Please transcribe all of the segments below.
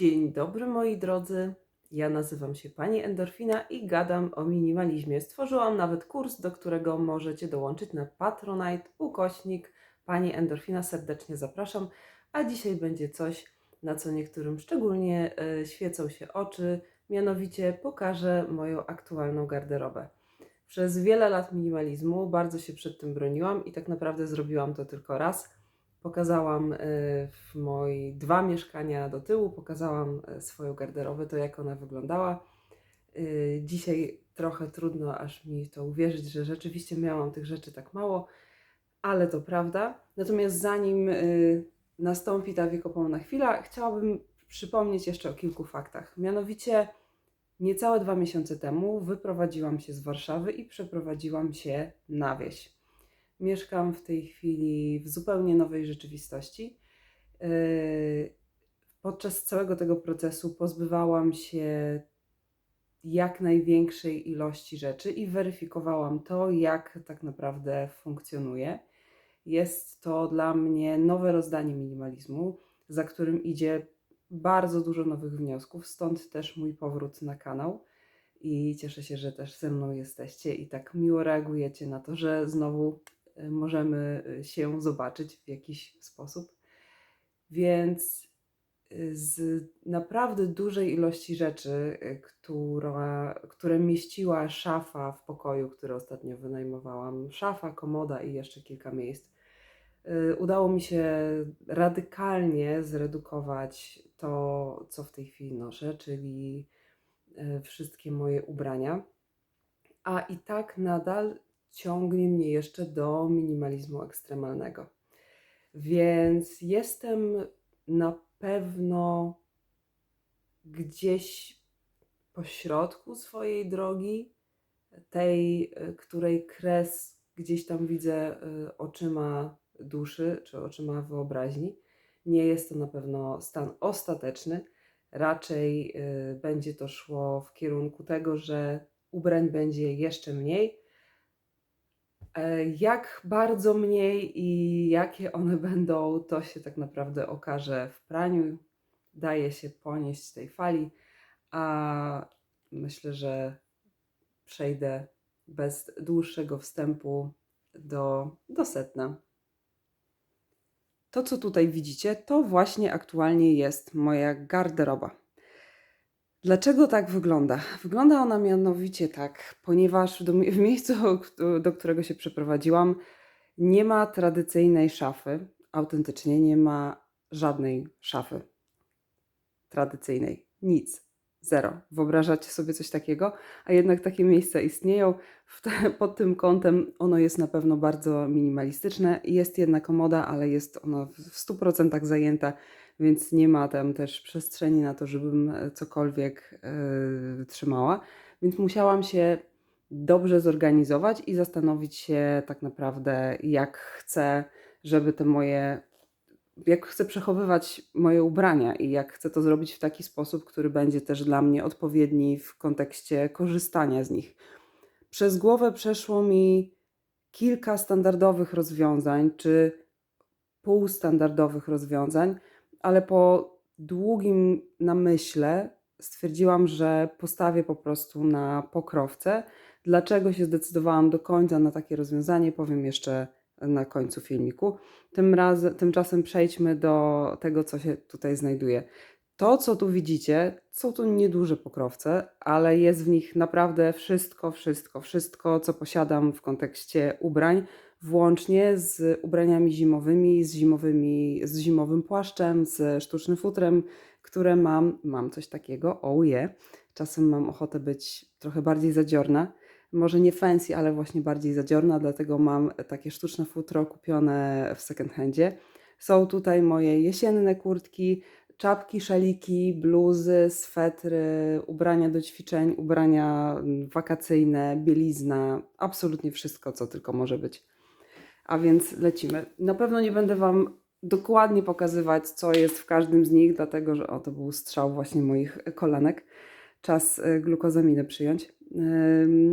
Dzień dobry moi drodzy. Ja nazywam się Pani Endorfina i gadam o minimalizmie. Stworzyłam nawet kurs, do którego możecie dołączyć na Patronite, ukośnik Pani Endorfina. Serdecznie zapraszam. A dzisiaj będzie coś, na co niektórym szczególnie e, świecą się oczy. Mianowicie pokażę moją aktualną garderobę. Przez wiele lat minimalizmu bardzo się przed tym broniłam i tak naprawdę zrobiłam to tylko raz. Pokazałam e, w moi dwa mieszkania do tyłu, pokazałam e, swoją garderobę, to jak ona wyglądała. E, Dzisiaj trochę trudno aż mi to uwierzyć, że rzeczywiście miałam tych rzeczy tak mało, ale to prawda. Natomiast zanim nastąpi ta wiekopomna chwila, chciałabym przypomnieć jeszcze o kilku faktach. Mianowicie niecałe dwa miesiące temu wyprowadziłam się z Warszawy i przeprowadziłam się na wieś. Mieszkam w tej chwili w zupełnie nowej rzeczywistości. Yy, Podczas całego tego procesu pozbywałam się jak największej ilości rzeczy i weryfikowałam to, jak tak naprawdę funkcjonuje. Jest to dla mnie nowe rozdanie minimalizmu, za którym idzie bardzo dużo nowych wniosków, stąd też mój powrót na kanał. I cieszę się, że też ze mną jesteście i tak miło reagujecie na to, że znowu możemy y, się zobaczyć w jakiś sposób. Więc y, z naprawdę dużej ilości rzeczy, y, która, które mieściła szafa w pokoju, który ostatnio wynajmowałam, szafa, komoda i jeszcze kilka miejsc, udało mi się radykalnie zredukować to, co w tej chwili noszę, czyli wszystkie moje ubrania. A i tak nadal ciągnie mnie jeszcze do minimalizmu ekstremalnego. Więc jestem na pewno gdzieś po środku swojej drogi, tej, y, której kres gdzieś tam widzę y, oczyma duszy czy oczyma wyobraźni. Nie jest to na pewno stan ostateczny. Raczej y, będzie to szło w kierunku tego, że ubrań będzie jeszcze mniej. E, Jak bardzo mniej i jakie one będą, to się tak naprawdę okaże w praniu. Daje się ponieść tej fali, a myślę, że przejdę bez dłuższego wstępu do, do setna. To, co tutaj widzicie, to właśnie aktualnie jest moja garderoba. Dlaczego tak wygląda? Wygląda ona mianowicie tak, ponieważ do, w miejscu, do którego się przeprowadziłam, nie ma tradycyjnej szafy. Autentycznie nie ma żadnej szafy tradycyjnej. Nic. Zero. Wyobrażacie sobie coś takiego? A jednak takie miejsca istnieją. Te, pod tym kątem ono jest na pewno bardzo minimalistyczne. Jest jedna komoda, ale jest ona w 100% zajęta, więc nie ma tam też przestrzeni na to, żebym e, cokolwiek yy, trzymała. Więc musiałam się dobrze zorganizować i zastanowić się tak naprawdę, jak chcę, żeby te moje jak chcę przechowywać moje ubrania i jak chcę to zrobić w taki sposób, który będzie też dla mnie odpowiedni w kontekście korzystania z nich. Przez głowę przeszło mi kilka standardowych rozwiązań, czy półstandardowych rozwiązań, ale po długim namyśle stwierdziłam, że postawię po prostu na pokrowce. Dlaczego się zdecydowałam do końca na takie rozwiązanie, powiem jeszcze na końcu filmiku. Tym razem, tymczasem przejdźmy do tego, co się tutaj znajduje. To, co tu widzicie, są to nieduże pokrowce, ale jest w nich naprawdę wszystko, wszystko, wszystko, co posiadam w kontekście ubrań, włącznie z ubraniami zimowymi, z, zimowymi, z zimowym płaszczem, z sztucznym futrem, które mam. Mam coś takiego, oh yeah. Czasem mam ochotę być trochę bardziej zadziorna może nie fancy, ale właśnie bardziej zadziorna, dlatego mam takie sztuczne futro kupione w second handzie. Są tutaj moje jesienne kurtki, czapki, szaliki, bluzy, swetry, ubrania do ćwiczeń, ubrania wakacyjne, bielizna, absolutnie wszystko, co tylko może być. A więc lecimy. Na pewno nie będę Wam dokładnie pokazywać, co jest w każdym z nich, dlatego że o, to był strzał właśnie moich kolanek. Czas y, glukozaminę przyjąć.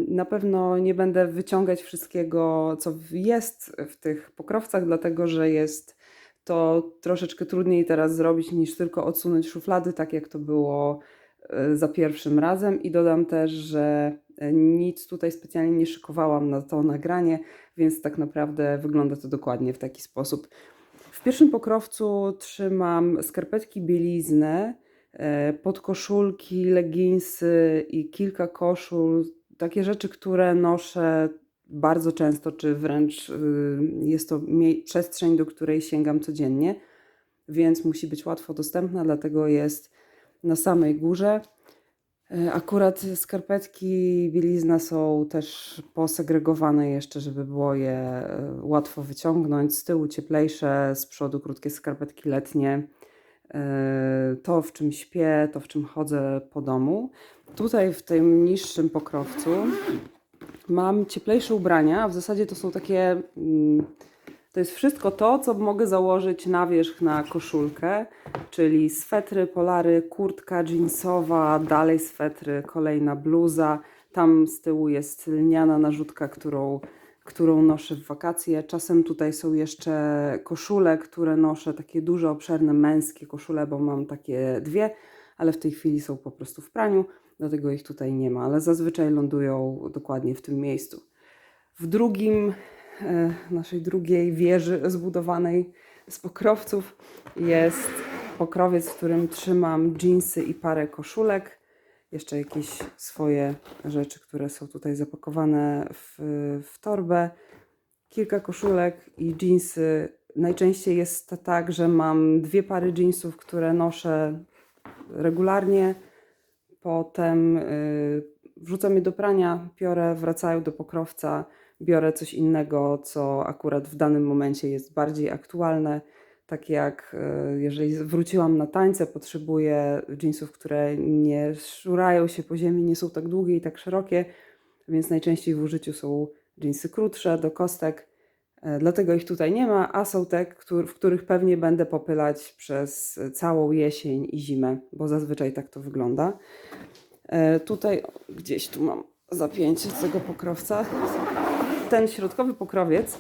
Na pewno nie będę wyciągać wszystkiego, co jest w tych pokrowcach, dlatego że jest to troszeczkę trudniej teraz zrobić niż tylko odsunąć szuflady, tak jak to było e, za pierwszym razem. I dodam też, że e, nic tutaj specjalnie nie szykowałam na to nagranie, więc tak naprawdę wygląda to dokładnie w taki sposób. W pierwszym pokrowcu trzymam skarpetki bieliznę, e, podkoszulki, leginsy i kilka koszul. Takie rzeczy, które noszę bardzo często, czy wręcz y, jest to przestrzeń, do której sięgam codziennie, więc musi być łatwo dostępna, dlatego jest na samej górze. E, Akurat skarpetki bielizna są też posegregowane jeszcze, żeby było je e, łatwo wyciągnąć. Z tyłu cieplejsze, z przodu krótkie skarpetki letnie. E, To, w czym śpię, to, w czym chodzę po domu. Tutaj w tym niższym pokrowcu mam cieplejsze ubrania, a w zasadzie to są takie. mm, To jest wszystko to, co mogę założyć na wierzch na koszulkę, czyli swetry, polary, kurtka jeansowa, dalej swetry, kolejna bluza. Tam z tyłu jest lniana narzutka, którą, którą noszę w wakacje. Czasem tutaj są jeszcze koszule, które noszę, takie duże, obszerne męskie koszule, bo mam takie dwie, ale w tej chwili są po prostu w praniu, dlatego ich tutaj nie ma, ale zazwyczaj lądują dokładnie w tym miejscu. W drugim, naszej drugiej wieży zbudowanej z pokrowców jest pokrowiec, w którym trzymam dżinsy i parę koszulek. Jeszcze jakieś swoje rzeczy, które są tutaj zapakowane w, w torbę. Kilka koszulek i dżinsy. Najczęściej jest to tak, że mam dwie pary dżinsów, które noszę regularnie. Potem y, wrzucam je do prania, piorę, wracają do pokrowca, biorę coś innego, co akurat w danym momencie jest bardziej aktualne. Tak jak y, jeżeli wróciłam na tańce, potrzebuję jeansów, które nie szurają się po ziemi, nie są tak długie i tak szerokie, więc najczęściej w użyciu są jeansy krótsze, do kostek. E, Dlatego ich tutaj nie ma, a są te, w których pewnie będę popylać przez całą jesień i zimę, bo zazwyczaj tak to wygląda. E, Tutaj gdzieś tu mam zapięcie tego pokrowca. Ten środkowy pokrowiec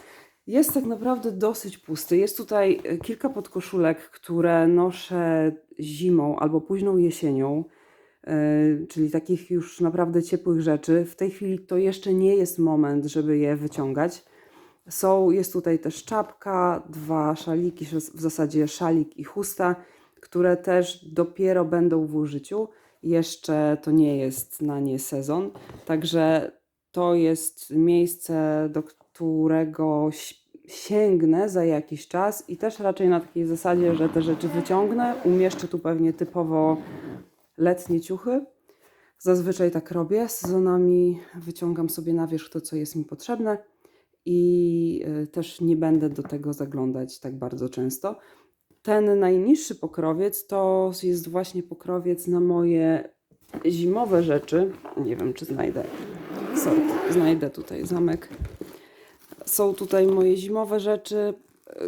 jest tak naprawdę dosyć pusty. Jest tutaj e, kilka podkoszulek, które noszę zimą albo późną jesienią, e, czyli takich już naprawdę ciepłych rzeczy. W tej chwili to jeszcze nie jest moment, żeby je wyciągać. Są, jest tutaj też czapka, dwa szaliki, w zasadzie szalik i chusta, które też dopiero będą w użyciu. Jeszcze to nie jest na nie sezon, także to jest miejsce, do którego sięgnę za jakiś czas i też raczej na takiej zasadzie, że te rzeczy wyciągnę. Umieszczę tu pewnie typowo letnie ciuchy. Zazwyczaj tak robię. Sezonami wyciągam sobie na wierzch to, co jest mi potrzebne i y, też nie będę do tego zaglądać tak bardzo często. Ten najniższy pokrowiec to jest właśnie pokrowiec na moje zimowe rzeczy. Nie wiem, czy znajdę. Sorry, znajdę tutaj zamek. Są tutaj moje zimowe rzeczy,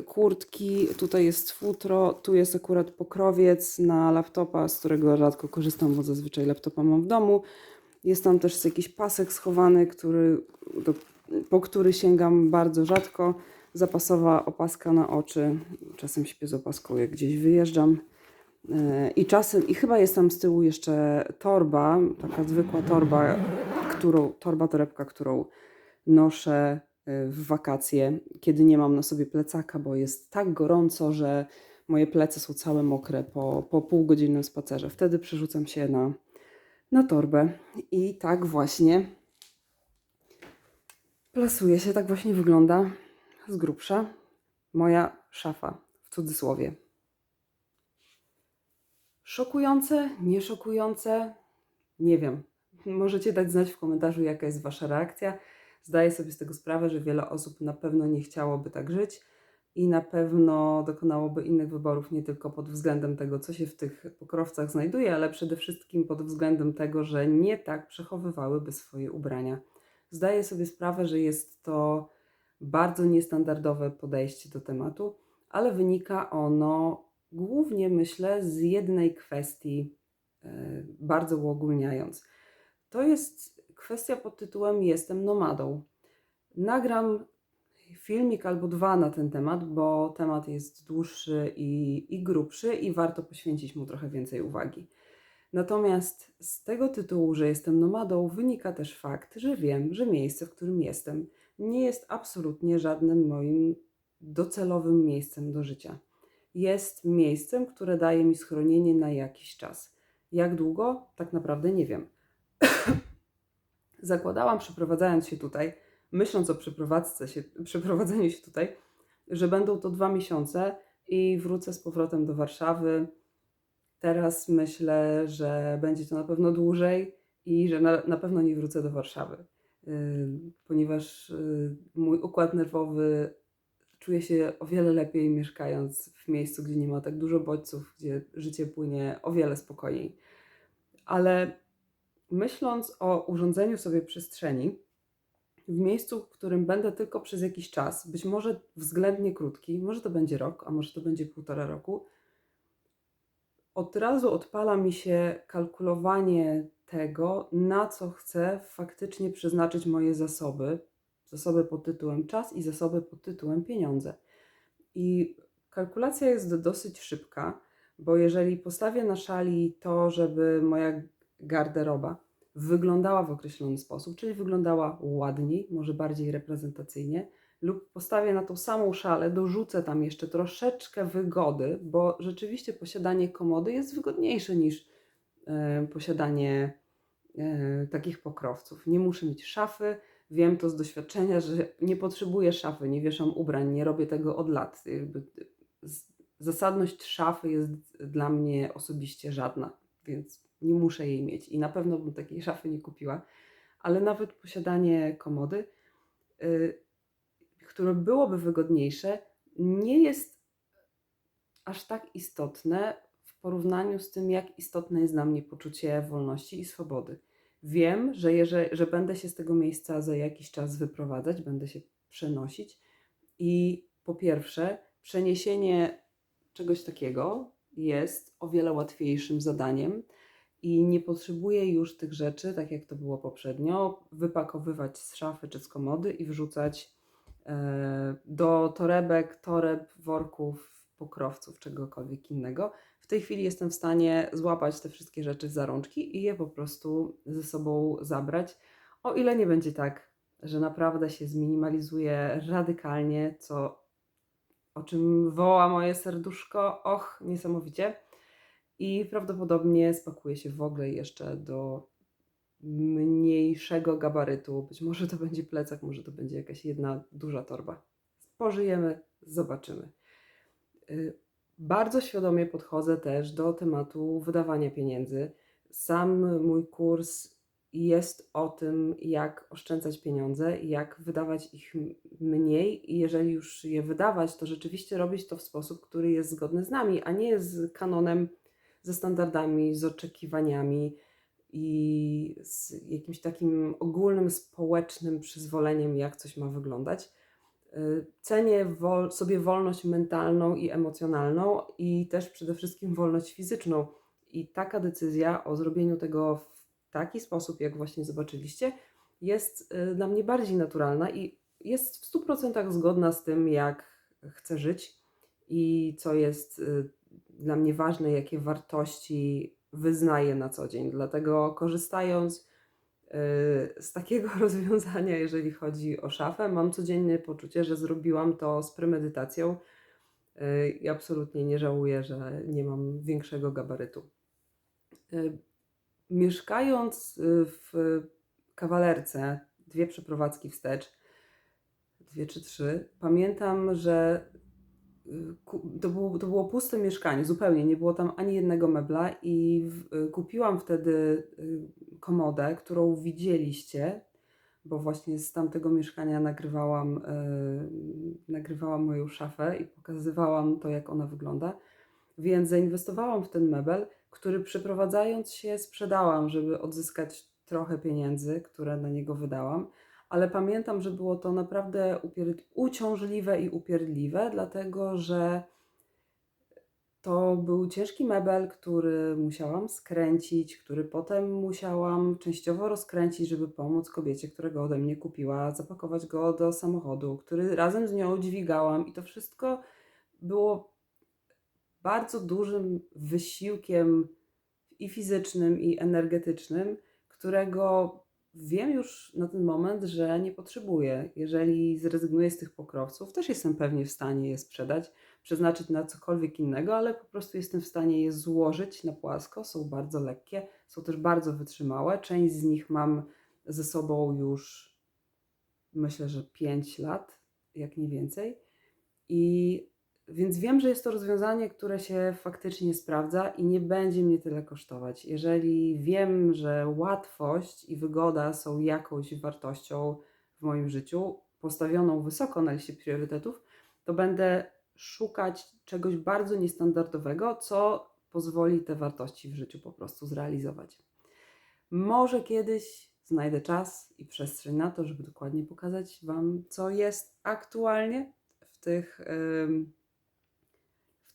kurtki, tutaj jest futro, tu jest akurat pokrowiec na laptopa, z którego rzadko korzystam, bo zazwyczaj laptopa mam w domu. Jest tam też jakiś pasek schowany, który, do, po który sięgam bardzo rzadko. Zapasowa opaska na oczy. Czasem śpię z opaską, jak gdzieś wyjeżdżam. Yy, I czasem, i chyba jest tam z tyłu jeszcze torba, taka zwykła torba, którą, torba torebka, którą noszę yy, w wakacje, kiedy nie mam na sobie plecaka, bo jest tak gorąco, że moje plecy są całe mokre po, po półgodzinnym spacerze. Wtedy przerzucam się na, na torbę. I tak właśnie plasuje się, tak właśnie wygląda z grubsza moja szafa, w cudzysłowie. Szokujące, nie szokujące? Nie wiem. Możecie dać znać w komentarzu, jaka jest Wasza reakcja. Zdaję sobie z tego sprawę, że wiele osób na pewno nie chciałoby tak żyć i na pewno dokonałoby innych wyborów, nie tylko pod względem tego, co się w tych pokrowcach znajduje, ale przede wszystkim pod względem tego, że nie tak przechowywałyby swoje ubrania. Zdaję sobie sprawę, że jest to bardzo niestandardowe podejście do tematu, ale wynika ono głównie, myślę, z jednej kwestii, e, bardzo uogólniając. To jest kwestia pod tytułem Jestem nomadą. Nagram filmik albo dwa na ten temat, bo temat jest dłuższy i, i grubszy i warto poświęcić mu trochę więcej uwagi. Natomiast z tego tytułu, że jestem nomadą, wynika też fakt, że wiem, że miejsce, w którym jestem, nie jest absolutnie żadnym moim docelowym miejscem do życia. Jest miejscem, które daje mi schronienie na jakiś czas. Jak długo? Tak naprawdę nie wiem. Zakładałam, przeprowadzając się tutaj, myśląc o przeprowadzce się, przeprowadzeniu się tutaj, że będą to dwa miesiące i wrócę z powrotem do Warszawy. Teraz myślę, że będzie to na pewno dłużej i że na, na pewno nie wrócę do Warszawy, yy, ponieważ yy, mój układ nerwowy czuje się o wiele lepiej mieszkając w miejscu, gdzie nie ma tak dużo bodźców, gdzie życie płynie o wiele spokojniej. Ale myśląc o urządzeniu sobie przestrzeni, w miejscu, w którym będę tylko przez jakiś czas, być może względnie krótki, może to będzie rok, a może to będzie półtora roku, od razu odpala mi się kalkulowanie tego, na co chcę faktycznie przeznaczyć moje zasoby. Zasoby pod tytułem czas i zasoby pod tytułem pieniądze. I kalkulacja jest dosyć szybka, bo jeżeli postawię na szali to, żeby moja garderoba wyglądała w określony sposób, czyli wyglądała ładniej, może bardziej reprezentacyjnie, lub postawię na tą samą szalę, dorzucę tam jeszcze troszeczkę wygody, bo rzeczywiście posiadanie komody jest wygodniejsze niż e, posiadanie e, takich pokrowców. Nie muszę mieć szafy, wiem to z doświadczenia, że nie potrzebuję szafy, nie wieszam ubrań, nie robię tego od lat. Jakby z- zasadność szafy jest dla mnie osobiście żadna, więc nie muszę jej mieć i na pewno bym takiej szafy nie kupiła. Ale nawet posiadanie komody, y, które byłoby wygodniejsze, nie jest aż tak istotne w porównaniu z tym, jak istotne jest dla mnie poczucie wolności i swobody. Wiem, że, jeżeli, że będę się z tego miejsca za jakiś czas wyprowadzać, będę się przenosić i po pierwsze, przeniesienie czegoś takiego jest o wiele łatwiejszym zadaniem i nie potrzebuję już tych rzeczy, tak jak to było poprzednio, wypakowywać z szafy czy z komody i wrzucać e, do torebek, toreb, worków, pokrowców, czegokolwiek innego. W tej chwili jestem w stanie złapać te wszystkie rzeczy za rączki i je po prostu ze sobą zabrać, o ile nie będzie tak, że naprawdę się zminimalizuje radykalnie, co o czym woła moje serduszko, och, niesamowicie. I prawdopodobnie spakuję się w ogóle jeszcze do mniejszego gabarytu. Być może to będzie plecak, może to będzie jakaś jedna duża torba. Pożyjemy, zobaczymy. Y, Bardzo świadomie podchodzę też do tematu wydawania pieniędzy. Sam mój kurs jest o tym, jak oszczędzać pieniądze, jak wydawać ich mniej i jeżeli już je wydawać, to rzeczywiście robić to w sposób, który jest zgodny z nami, a nie z kanonem, ze standardami, z oczekiwaniami i z jakimś takim ogólnym społecznym przyzwoleniem, jak coś ma wyglądać. Y, Cenię wol, sobie wolność mentalną i emocjonalną i też przede wszystkim wolność fizyczną. I taka decyzja o zrobieniu tego w taki sposób, jak właśnie zobaczyliście, jest y, dla mnie bardziej naturalna i jest w 100% zgodna z tym, jak chcę żyć i co jest y, dla mnie ważne, jakie wartości wyznaję na co dzień. Dlatego korzystając y, z takiego rozwiązania, jeżeli chodzi o szafę, mam codziennie poczucie, że zrobiłam to z premedytacją y, i absolutnie nie żałuję, że nie mam większego gabarytu. Y, Mieszkając w kawalerce, dwie przeprowadzki wstecz, dwie czy trzy, pamiętam, że to było, to było puste mieszkanie, zupełnie nie było tam ani jednego mebla i w, kupiłam wtedy y, komodę, którą widzieliście, bo właśnie z tamtego mieszkania nagrywałam, y, nagrywałam moją szafę i pokazywałam to, jak ona wygląda. Więc zainwestowałam w ten mebel, który przeprowadzając się sprzedałam, żeby odzyskać trochę pieniędzy, które na niego wydałam. Ale pamiętam, że było to naprawdę uciążliwe i upierdliwe, dlatego że To był ciężki mebel, który musiałam skręcić, który potem musiałam częściowo rozkręcić, żeby pomóc kobiecie, która go ode mnie kupiła, zapakować go do samochodu, który razem z nią dźwigałam. I to wszystko było bardzo dużym wysiłkiem i fizycznym, i energetycznym, którego wiem już na ten moment, że nie potrzebuję. Jeżeli zrezygnuję z tych pokrowców, też jestem pewnie w stanie je sprzedać, przeznaczyć na cokolwiek innego, ale po prostu jestem w stanie je złożyć na płasko. Są bardzo lekkie, są też bardzo wytrzymałe. Część z nich mam ze sobą już myślę, że 5 lat, jak nie więcej. I więc wiem, że jest to rozwiązanie, które się faktycznie sprawdza i nie będzie mnie tyle kosztować. Jeżeli wiem, że łatwość i wygoda są jakąś wartością w moim życiu, postawioną wysoko na liście priorytetów, to będę szukać czegoś bardzo niestandardowego, co pozwoli te wartości w życiu po prostu zrealizować. Może kiedyś znajdę czas i przestrzeń na to, żeby dokładnie pokazać Wam, co jest aktualnie w tych. w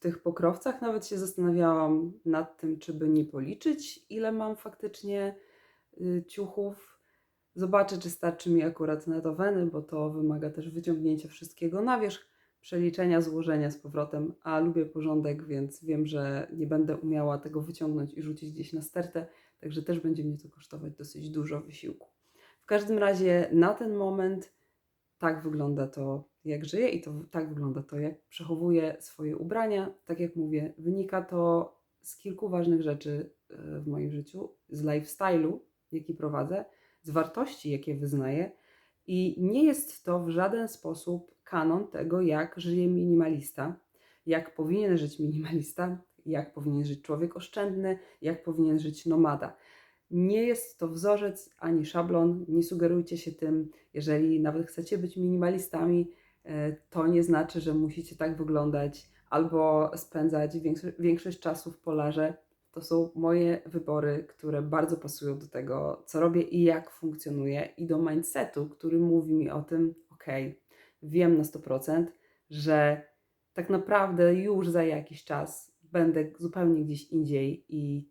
tych pokrowcach nawet się zastanawiałam nad tym, czy by nie policzyć, ile mam faktycznie y, ciuchów. Zobaczę, czy starczy mi akurat na to weny, bo to wymaga też wyciągnięcia wszystkiego na wierzch, przeliczenia, złożenia z powrotem, a lubię porządek, więc wiem, że nie będę umiała tego wyciągnąć i rzucić gdzieś na stertę, także też będzie mnie to kosztować dosyć dużo wysiłku. W każdym razie na ten moment tak wygląda to, jak żyję i to tak wygląda to, jak przechowuję swoje ubrania. Tak jak mówię, wynika to z kilku ważnych rzeczy e, w moim życiu, z lifestyle'u, jaki prowadzę, z wartości, jakie wyznaję i nie jest to w żaden sposób kanon tego, jak żyje minimalista, jak powinien żyć minimalista, jak powinien żyć człowiek oszczędny, jak powinien żyć nomada. Nie jest to wzorzec ani szablon, nie sugerujcie się tym. Jeżeli nawet chcecie być minimalistami, to nie znaczy, że musicie tak wyglądać albo spędzać większość, czasu w polarze. To są moje wybory, które bardzo pasują do tego, co robię i jak funkcjonuję, i do mindsetu, który mówi mi o tym, ok, wiem na 100%, że tak naprawdę już za jakiś czas będę zupełnie gdzieś indziej i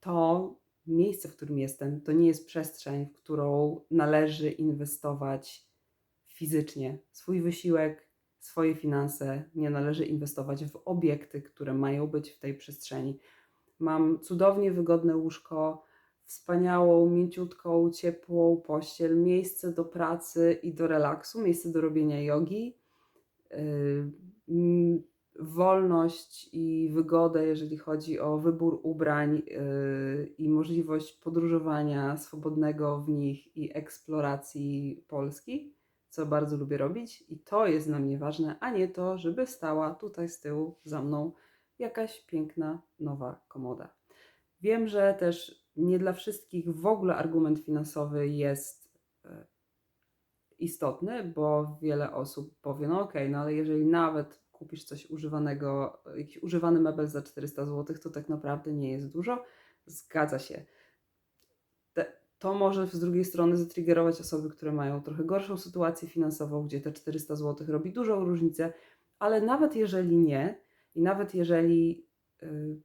to miejsce, w którym jestem, to nie jest przestrzeń, w którą należy inwestować fizycznie. Swój wysiłek, swoje finanse nie należy inwestować w obiekty, które mają być w tej przestrzeni. Mam cudownie wygodne łóżko, wspaniałą, mięciutką, ciepłą pościel, miejsce do pracy i do relaksu, miejsce do robienia jogi. Yy, wolność i wygodę, jeżeli chodzi o wybór ubrań yy, i możliwość podróżowania swobodnego w nich i eksploracji Polski, co bardzo lubię robić, i to jest dla mnie ważne, a nie to, żeby stała tutaj z tyłu za mną jakaś piękna nowa komoda. Wiem, że też nie dla wszystkich w ogóle argument finansowy jest yy, istotny, bo wiele osób powie, no okej, no ale jeżeli nawet kupisz coś używanego, jakiś używany mebel za 400 zł, to tak naprawdę nie jest dużo. Zgadza się. To może z drugiej strony zatriggerować osoby, które mają trochę gorszą sytuację finansową, gdzie te 400 zł robi dużą różnicę, ale nawet jeżeli nie, i nawet jeżeli y,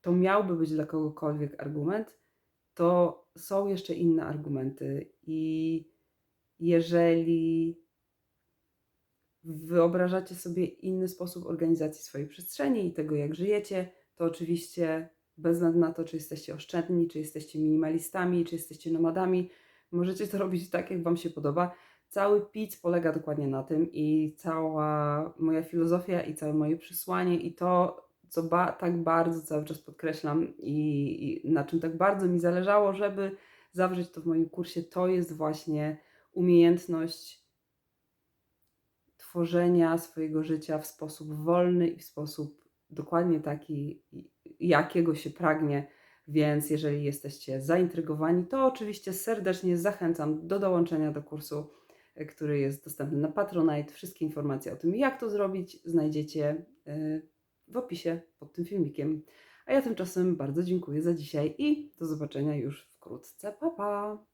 to miałby być dla kogokolwiek argument, to są jeszcze inne argumenty. I jeżeli wyobrażacie sobie inny sposób organizacji swojej przestrzeni i tego, jak żyjecie, to oczywiście bez względu na to, czy jesteście oszczędni, czy jesteście minimalistami, czy jesteście nomadami, możecie to robić tak, jak Wam się podoba. Cały PIC polega dokładnie na tym i cała moja filozofia i całe moje przesłanie i to, co ba tak bardzo cały czas podkreślam i, i na czym tak bardzo mi zależało, żeby zawrzeć to w moim kursie, to jest właśnie umiejętność tworzenia swojego życia w sposób wolny i w sposób dokładnie taki, jakiego się pragnie. Więc jeżeli jesteście zaintrygowani, to oczywiście serdecznie zachęcam do dołączenia do kursu, e, który jest dostępny na Patronite. Wszystkie informacje o tym, jak to zrobić, znajdziecie e, w opisie pod tym filmikiem. A ja tymczasem bardzo dziękuję za dzisiaj i do zobaczenia już wkrótce. Pa, pa!